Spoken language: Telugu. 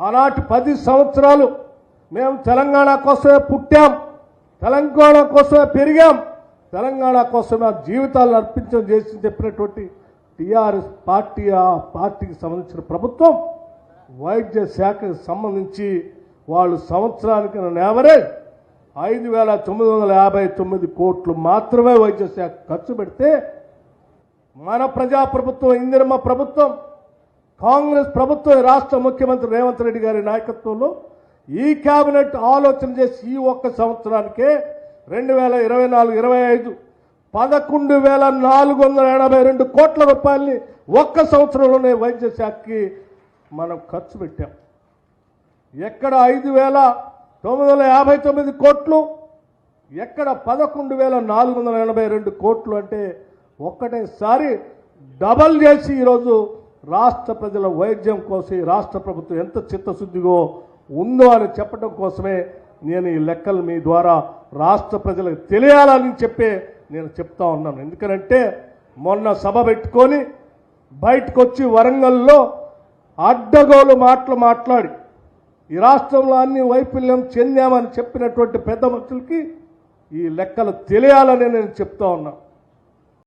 ఆనాటి పది సంవత్సరాలు మేము తెలంగాణ కోసమే పుట్టాం తెలంగాణ కోసమే పెరిగాం తెలంగాణ కోసమే ఆ జీవితాలను అర్పించడం చేసి చెప్పినటువంటి టీఆర్ఎస్ పార్టీ ఆ పార్టీకి సంబంధించిన ప్రభుత్వం వైద్య శాఖకు సంబంధించి వాళ్ళు సంవత్సరానికి యావరేజ్ ఐదు వేల తొమ్మిది వందల యాభై తొమ్మిది కోట్లు మాత్రమే వైద్య శాఖ ఖర్చు పెడితే మన ప్రజాప్రభుత్వం ఇందిరమ్మ ప్రభుత్వం కాంగ్రెస్ ప్రభుత్వం రాష్ట్ర ముఖ్యమంత్రి రేవంత్ రెడ్డి గారి నాయకత్వంలో ఈ కేబినెట్ ఆలోచన చేసి ఈ ఒక్క సంవత్సరానికే రెండు వేల ఇరవై నాలుగు ఇరవై ఐదు పదకొండు వేల నాలుగు వందల ఎనభై రెండు కోట్ల రూపాయలని ఒక్క సంవత్సరంలోనే వైద్య శాఖకి మనం ఖర్చు పెట్టాం. ఎక్కడ ఐదు వేల తొమ్మిది వందల యాభై తొమ్మిది కోట్లు ఎక్కడ పదకొండు వేల నాలుగు వందల ఎనభై రెండు కోట్లు అంటే ఒక్కటేసారి డబల్ చేసి ఈరోజు రాష్ట్ర ప్రజల వైద్యం కోసం ఈ రాష్ట్ర ప్రభుత్వం ఎంత చిత్తశుద్ధిగో ఉందో అని చెప్పడం కోసమే నేను ఈ లెక్కలు మీ ద్వారా రాష్ట్ర ప్రజలకు తెలియాలని చెప్పే నేను చెప్తా ఉన్నాను. ఎందుకంటే మొన్న సభ పెట్టుకొని బయటకు వచ్చి వరంగల్లో అడ్డగోలు మాటలు మాట్లాడి ఈ రాష్ట్రంలో అన్ని వైఫల్యం చెందామని చెప్పినటువంటి పెద్ద మనుషులకి ఈ లెక్కలు తెలియాలని నేను చెప్తా ఉన్నాను